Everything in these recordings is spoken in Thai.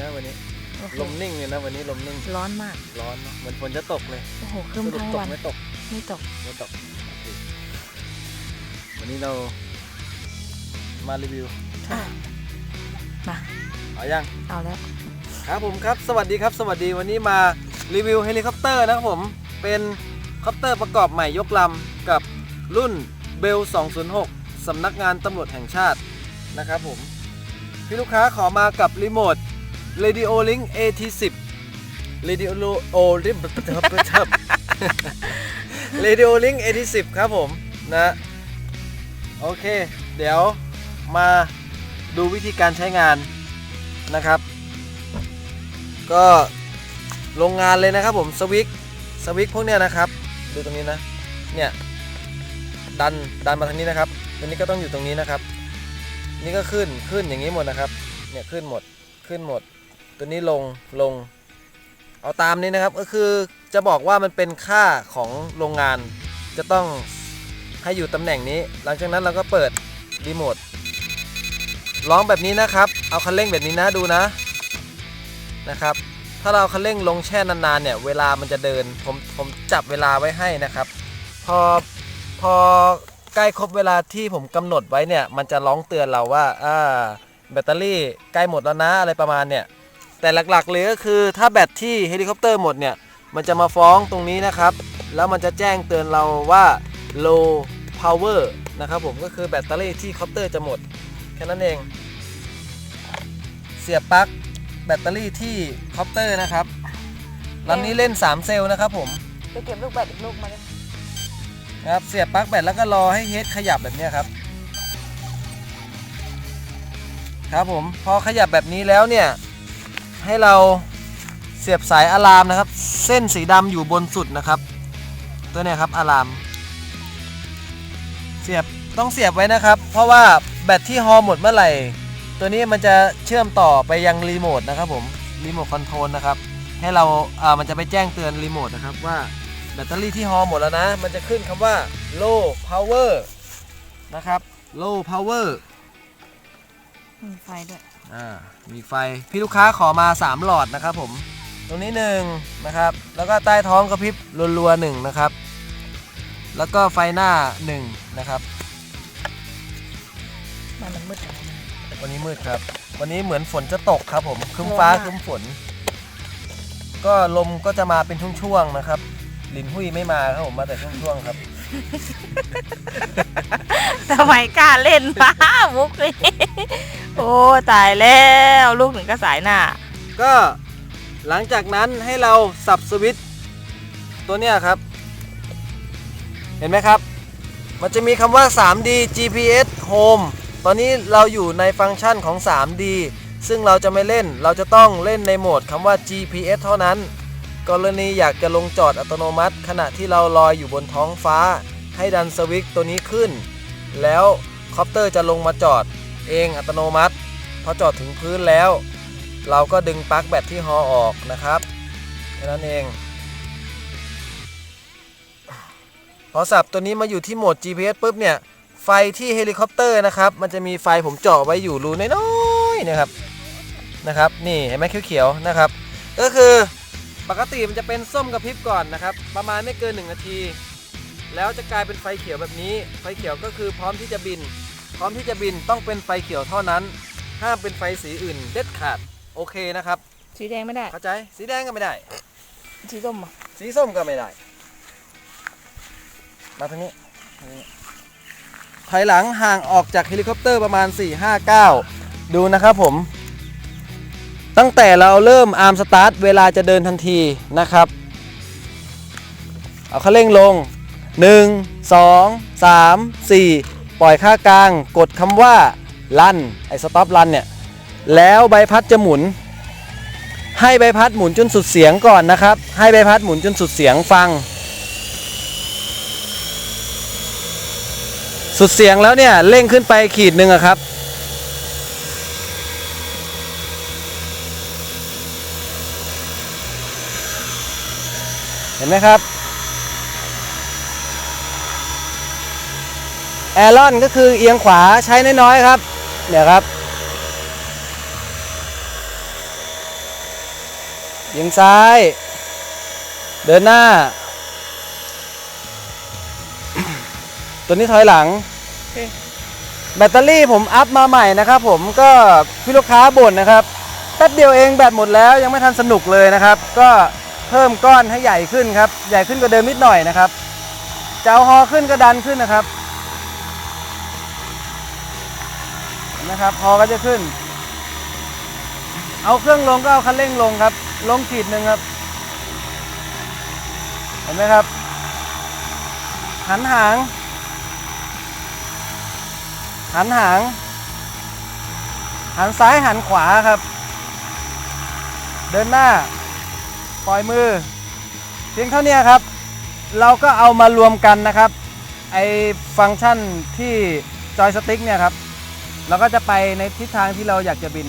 นะวันนี้ โอเคลมนิ่งเลยนะวันนี้ลมนิ่ง ร้อนมาก ร้อนเนอะเหมือนฝนจะตกเลยโอ้โหครึ้มสรุปทั้งตกวันไม่ตก ไม่ตก ไม่ตกโอเควันนี้เรามารีวิวอะ มา เอายัง เอาแล้ว ครับผมครับ สวัสดีครับ สวัสดีวันนี้มารีวิวเฮลิคอปเตอร์นะครับผม เป็นคอปเตอร์ประกอบใหม่ยกลำกับรุ่นเบล 206 สำนักงานตำรวจแห่งชาตินะครับผม พี่ลูกค้าขอมากับรีโมท Radio Link AT10 Radio Link Radio Link AT10 ครับผมนะ โอเค เดี๋ยวมาดูวิธีการใช้งานนะครับ ก็โรงงานเลยนะครับผมสวิกสวิกพวกเนี้ยนะครับ ดูตรงนี้นะ เนี่ยดันดันมาทางนี้นะครับตัวนี้ก็ต้องอยู่ตรงนี้นะครับ นี่ก็ขึ้นขึ้นอย่างนี้หมดนะครับ เนี่ยขึ้นหมดขึ้นหมด ตัวนี้ลงลง เอาตามนี้นะครับก็คือจะบอกว่ามันเป็นค่าของโรงงาน จะต้องให้อยู่ตำแหน่งนี้ หลังจากนั้นเราก็เปิดรีโมทร้องแบบนี้นะครับ เอาคันเร่งแบบนี้นะดูนะนะครับ ถ้าเราคันเร่งลงแช่นานๆเนี่ยเวลามันจะเดินผมผมจับเวลาไว้ให้นะครับ พอพอใกล้ครบเวลาที่ผมกำหนดไว้เนี่ยมันจะร้องเตือนเราว่าอ่าแบตเตอรี่ใกล้หมดแล้วนะอะไรประมาณเนี่ย แต่หลักๆเลยก็คือถ้าแบตที่เฮลิคอปเตอร์หมดเนี่ย มันจะมาฟ้องตรงนี้นะครับ แล้วมันจะแจ้งเตือนเราว่า low power นะครับผมก็คือแบตเตอรี่ที่คอปเตอร์จะหมด แค่นั้นเอง เสียบปลั๊กแบตเตอรี่ที่คอปเตอร์นะครับลำนี้เล่น 3 เซลล์นะครับผมไปเก็บลูกแบตอีกลูกมาเลยนะครับเสียบปลั๊กแบตแล้วก็รอให้เฮดขยับแบบเนี้ยครับ ครับผมพอขยับแบบนี้แล้วเนี่ย ให้เราเสียบสายอะลามนะครับ เส้นสีดำอยู่บนสุดนะครับ ตัวนี้ครับอะลาม เสียบต้องเสียบไว้นะครับ เพราะว่าแบตที่ฮอหมดเมื่อไหร่ ตัวนี้มันจะเชื่อมต่อไปยังรีโมทนะครับผมรีโมทคอนโทรลนะครับ ให้เราอ่ามันจะไปแจ้งเตือนรีโมทนะครับว่าแบตเตอรี่ที่ฮอหมดแล้วนะ มันจะขึ้นคำว่า low power นะครับ low power มีไฟด้วย อ่ามีไฟพี่ลูกค้าขอมา 3 หลอดนะครับผม ตรงนี้หนึ่งนะครับ แล้วก็ใต้ท้องกระพริบรัวๆหนึ่งนะครับ แล้วก็ไฟหน้าหนึ่งนะครับมันมันมืดจังวันนี้มืดครับ วันนี้เหมือนฝนจะตกครับผมครึ้มฟ้าร้อนมากครึ้มฝน ก็ลมก็จะมาเป็นช่วงๆนะครับลินหุยไม่มาครับผมมาแต่ช่วงๆครับทำไมกล้าเล่นบ้ามุกนี่ โอ้ตายแล้วลูกหนึ่งก็สายหน้า ก็หลังจากนั้นให้เราสับสวิตช์ตัวเนี้ยครับ เห็นไหมครับ มันจะมีคำว่า 3D GPS Home ตอนนี้เราอยู่ในฟังก์ชันของ 3D ซึ่งเราจะไม่เล่น เราจะต้องเล่นในโหมดคำว่า GPS เท่านั้น กรณีอยากจะลงจอดอัตโนมัติ ขณะที่เราลอยอยู่บนท้องฟ้า ให้ดันสวิตช์ตัวนี้ขึ้น แล้วคอปเตอร์จะลงมาจอด เองอัตโนมัติพอจอดถึงพื้นแล้ว เราก็ดึงปลั๊กแบตที่ฮอออกนะครับแค่นั้นเอง พอสับตัวนี้มาอยู่ที่โหมด GPS ปุ๊บเนี่ย ไฟที่เฮลิคอปเตอร์นะครับ มันจะมีไฟผมเจาะไว้อยู่รูน้อยๆนะครับนะครับ นี่เห็นไหมเขียวๆนะครับ ก็คือปกติมันจะเป็นส้มกระพริบก่อนนะครับ ประมาณไม่เกิน 1 นาที แล้วจะกลายเป็นไฟเขียวแบบนี้ ไฟเขียวก็คือพร้อมที่จะบิน พร้อมที่จะบินต้องเป็นไฟเขียวเท่านั้น ห้ามเป็นไฟสีอื่นเด็ดขาดโอเคนะครับ สีแดงไม่ได้ เข้าใจสีแดงก็ไม่ได้ สีส้มอะสีส้มก็ไม่ได้ มาทางนี้ทางนี้ถอยหลังห่างออกจากเฮลิคอปเตอร์ประมาณ 4 5 9 ดูนะครับผม ตั้งแต่เราเริ่มอาร์มสตาร์ทเวลาจะเดินทันทีนะครับ เอาคันเร่งลง 1 2 3 4 ปล่อยค่ากลาง กดคำว่าลันไอ้สต็อปลันเนี่ย แล้วใบพัดจะหมุน ให้ใบพัดหมุนจนสุดเสียงก่อนนะครับ ให้ใบพัดหมุนจนสุดเสียงฟัง สุดเสียงแล้วเนี่ยเร่งขึ้นไปขีดหนึ่งอะครับเห็นไหมครับ แอรอนก็คือเอียงขวาใช้น้อยๆครับเดี๋ยวครับเอียงซ้าย เดินหน้า ตัวนี้ถอยหลังโอเคแบตเตอรี่ผมอัพมาใหม่นะครับผมก็พี่ลูกค้าบ่นนะครับแป๊บเดียวเองแบตหมดแล้วยังไม่ทันสนุกเลยนะครับ ก็เพิ่มก้อนให้ใหญ่ขึ้นครับ ใหญ่ขึ้นกว่าเดิมนิดหน่อยนะครับจะเอาฮอขึ้นก็ดันขึ้นนะครับเห็ นะครับฮอก็จะขึ้น เอาเครื่องลงก็เอาคันเร่งลงครับ ลงขีดหนึ่งครับ เห็นไหมครับ หันหาง หันหาง หันซ้ายหันขวาครับ เดินหน้า ปล่อยมือ เพียงเท่านี้ครับ เราก็เอามารวมกันนะครับ ไอฟังก์ชันที่จอยสติ๊กเนี่ยครับ เราก็จะไปในทิศทางที่เราอยากจะบิน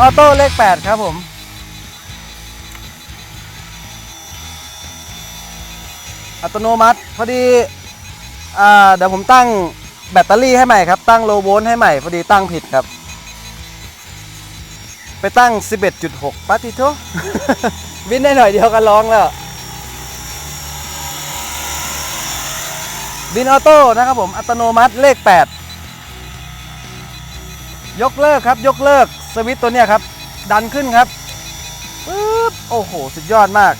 ออโต้เลข 8 ครับผมอัตโนมัติ พอดีเดี๋ยวผมตั้งแบตเตอรี่ให้ใหม่ครับ ตั้งโลโวลต์ให้ใหม่ พอดีตั้งผิดครับ ไปตั้ง 11.6ปาติโทบินได้หน่อยเดียวก็ร้องแล้ว บินออโต้นะครับผม อัตโนมัติเลข 8 ยกเลิกครับ ยกเลิก วิตตัวเนี้ยครับ ดันขึ้นครับปึ๊บโอ้โห สุดยอดมาก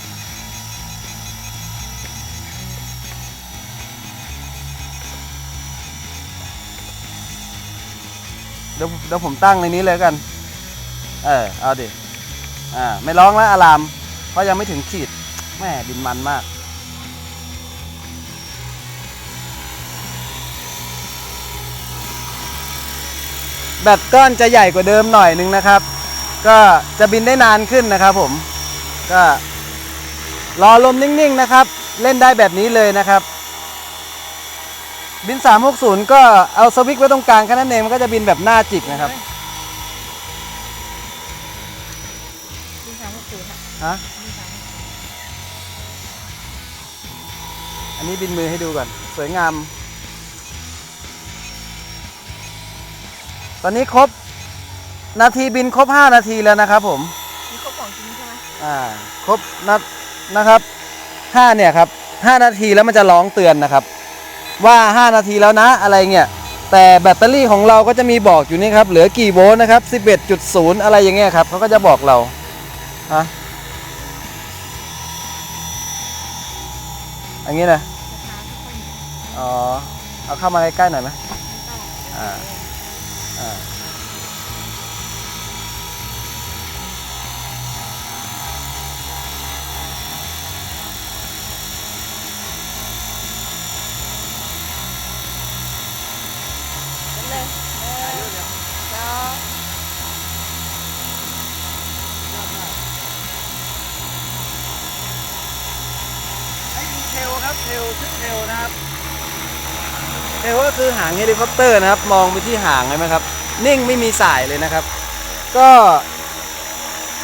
เดี๋ยวเดี๋ยวผมตั้งในนี้เลยกัน เออ เอาดิ อ่า ไม่ร้องแล้วอาราม เพราะยังไม่ถึงขีด แม่บินมันมาก แบตก้อนจะใหญ่กว่าเดิมหน่อยนึงนะครับ ก็จะบินได้นานขึ้นนะครับผม ก็รอลมนิ่งๆนะครับ เล่นได้แบบนี้เลยนะครับ บิน 360 ก็เอาสวิตช์ไว้ตรงกลางแค่นั้นเองมันก็จะบินแบบหน้าจิกนะครับบินสามหกศูนย์อะฮะบินสามหกศูนย์อันนี้บินมือให้ดูก่อน สวยงาม ตอนนี้ครบนาทีบินครบ 5 นาทีแล้วนะครับผมนี่เขาของจริงใช่ไหมอ่าครบนัดนะครับ5เนี่ยครับ5นาทีแล้วมันจะร้องเตือนนะครับ ว่า 5 นาทีแล้วนะอะไรเงี้ยแต่แบตเตอรี่ของเราก็จะมีบอกอยู่นี่ครับเหลือกี่โวลต์นะครับ11.0 อะไรอย่างเงี้ยครับเขาก็จะบอกเราฮะอย่างงี้นะราคาไม่ค่อยมีอ๋อเอาเข้ามาใกล้ๆหน่อยไหม เลยสองให้มีเทลครับเทลชุดเทลนะครับ เทลก็คือหางเฮลิคอปเตอร์นะครับ มองไปที่หางเห็นไหมครับ นิ่งไม่มีสายเลยนะครับ ก็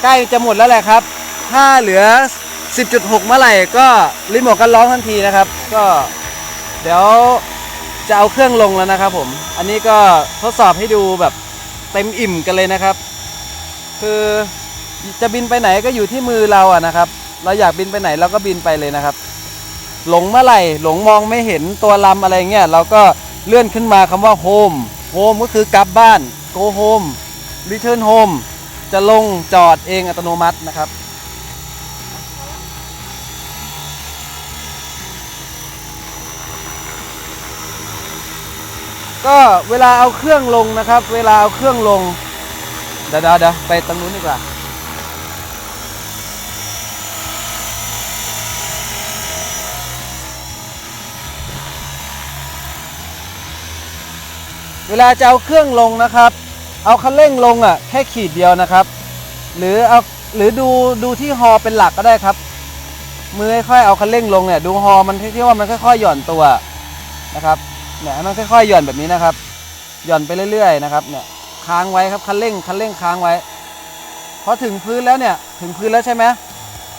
ใกล้จะหมดแล้วแหละครับ ถ้าเหลือ 10.6 เมื่อไหร่ก็รีโมทกันร้องทันทีนะครับ ก็เดี๋ยวจะเอาเครื่องลงแล้วนะครับผม อันนี้ก็ทดสอบให้ดูแบบเต็มอิ่มกันเลยนะครับ คือจะบินไปไหนก็อยู่ที่มือเราอะนะครับ เราอยากบินไปไหนเราก็บินไปเลยนะครับ หลงเมื่อไหร่ หลงมองไม่เห็นตัวลำอะไรเงี้ยเราก็เลื่อนขึ้นมาคำว่า home home ก็คือกลับบ้าน go home return home จะลงจอดเองอัตโนมัตินะครับก็เวลาเอาเครื่องลงนะครับ เวลาเอาเครื่องลงเดี๋ยวเดี๋ยวเดี๋ยวไปตรงนู้นดีกว่า เวลาจะเอาเครื่องลงนะครับ เอาคันเร่งลงอะแค่ขีดเดียวนะครับ หรือเอาหรือดูดูที่ฮอเป็นหลักก็ได้ครับ มือค่อยๆเอาคันเร่งลงเนี่ยดูฮอมันที่ว่ามันค่อยๆหย่อนตัวนะครับเนี่ยมันค่อยๆหย่อนแบบนี้นะครับ หย่อนไปเรื่อยๆนะครับเนี่ยค้างไว้ครับคันเร่งคันเร่งค้างไว้พอถึงพื้นแล้วเนี่ยถึงพื้นแล้วใช่ไหม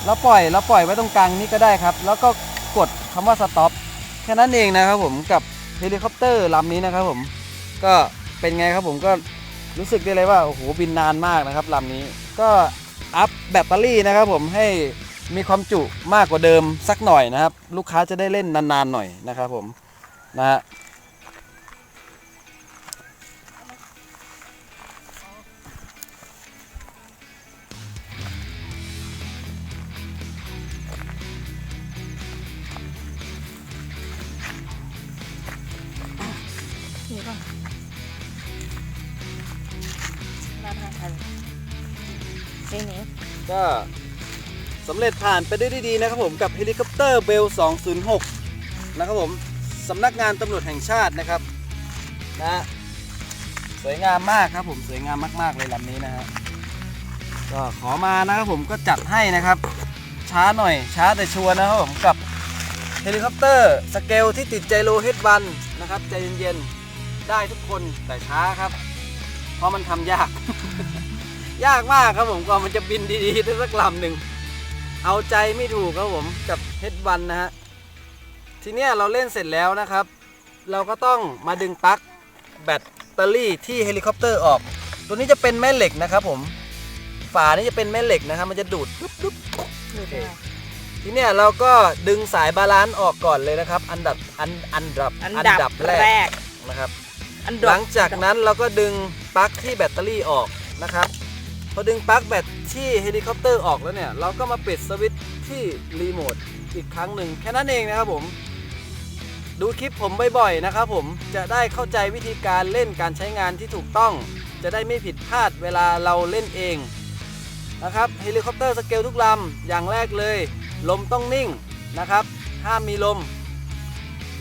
แล้วปล่อยแล้วปล่อยไว้ตรงกลางนี้ก็ได้ครับ แล้วก็กดคำว่าสต็อปแค่นั้นเองนะครับผมกับเฮลิคอปเตอร์ลำนี้นะครับผม ก็เป็นไงครับผมก็รู้สึกได้เลยว่าโอ้โหบินนานมากนะครับลำนี้ก็อัพแบตเตอรี่นะครับผมให้มีความจุมากกว่าเดิมสักหน่อยนะครับ ลูกค้าจะได้เล่นนานๆหน่อยนะครับผมนะฮะ ร้านอาหารนี่นี่ก็สำเร็จผ่านไปได้ด้วยดีนะครับผมกับเฮลิคอปเตอร์เบล 206 นะครับผมสำนักงานตำรวจแห่งชาตินะครับนะฮะสวยงามมากครับผมสวยงามมาก ๆ เลยลำนี้นะฮะก็ขอมานะครับผมก็จัดให้นะครับ ช้าหน่อยช้าแต่ชัวร์นะครับผมกับเฮลิคอปเตอร์สเกลที่ติดใจโลเฮดวันนะครับ ใจเย็น ๆ ได้ทุกคนแต่ช้าครับ เพราะมันทำยาก ยากมากครับผมกว่ามันจะบินดีๆได้สักลำหนึ่งเอาใจไม่ถูกครับผมกับเฮดวันนะฮะทีเนี้ยเราเล่นเสร็จแล้วนะครับ เราก็ต้องมาดึงปลั๊กแบตเตอรี่ที่เฮลิคอปเตอร์ออก ตัวนี้จะเป็นแม่เหล็กนะครับผมฝานี่จะเป็นแม่เหล็กนะครับมันจะดูดดุ๊บดุ๊บทีเนี้ยเราก็ดึงสายบาลานซ์ออกก่อนเลยนะครับ อันดับอันอันดับอันดับแรกนะครับ อันดับหลังจากนั้นเราก็ดึงปลั๊กที่แบตเตอรี่ออกนะครับ พอดึงปลั๊กแบตที่เฮลิคอปเตอร์ออกแล้วเนี่ย เราก็มาปิดสวิตช์ที่รีโมทอีกครั้งหนึ่งแค่นั้นเองนะครับผม ดูคลิปผมบ่อยๆนะครับผมจะได้เข้าใจวิธีการเล่นการใช้งานที่ถูกต้อง จะได้ไม่ผิดพลาดเวลาเราเล่นเองนะครับเฮลิคอปเตอร์สเกลทุกลำอย่างแรกเลย ลมต้องนิ่งนะครับ ห้ามมีลม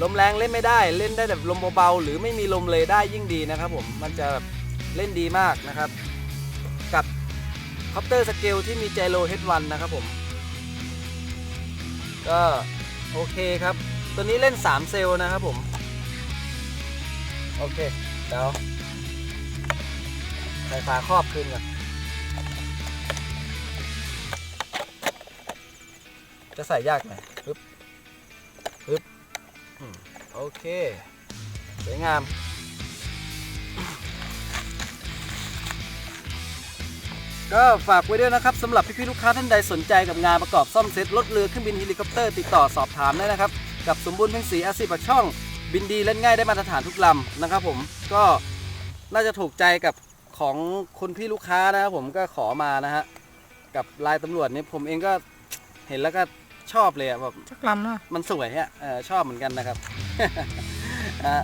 ลมแรงเล่นไม่ได้เล่นได้แบบลมเบาๆหรือไม่มีลมเลยได้ยิ่งดีนะครับผมมันจะแบบเล่นดีมากนะครับ กับคอปเตอร์สเกลที่มีไจโรเฮดวันนะครับผม ก็โอเคครับ ตัวนี้เล่น 3 เซลล์นะครับผม โอเคเดี๋ยวใส่ฝาครอบคืนก่อนจะใส่ยากหน่อยปึ๊บปึ๊บ โอเค สวยงาม ก็ฝากไว้ด้วยนะครับสำหรับพี่ๆลูกค้าท่านใดสนใจกับงานประกอบซ่อมเซ็ตรถเรือเครื่องบินเฮลิคอปเตอร์ติดต่อสอบถามได้นะครับ กับสมบูรณ์เพ็งศรีอาชีปากช่อง บินดีเล่นง่ายได้มาตรฐานทุกลำนะครับผมก็น่าจะถูกใจกับของคุณพี่ลูกค้านะครับผมก็ขอมานะฮะกับลายตำรวจนี่ผมเองก็เห็นแล้วก็ ชอบเลยอะแบบสักลำเนาะมันสวยอะเออชอบเหมือนกันนะครับ อะ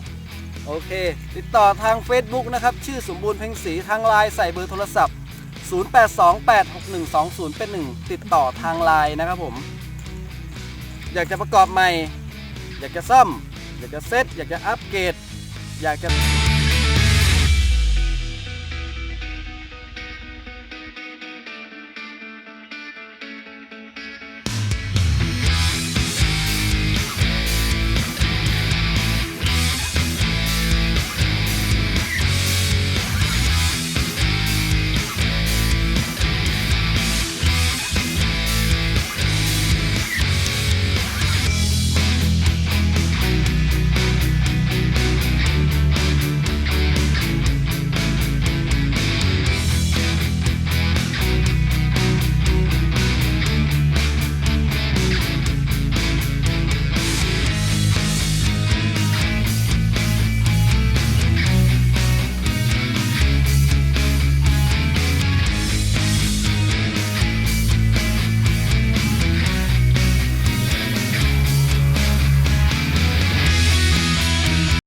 โอเค ติดต่อทาง Facebook นะครับ ชื่อสมบูรณ์เพ็งศรีทางไลน์ใส่เบอร์โทรศัพท์ 08286120 เป็นหนึ่งติดต่อทางไลน์นะครับผม อยากจะประกอบใหม่ อยากจะซ่อม อยากจะเซตอยากจะอัปเกรด อยากจะ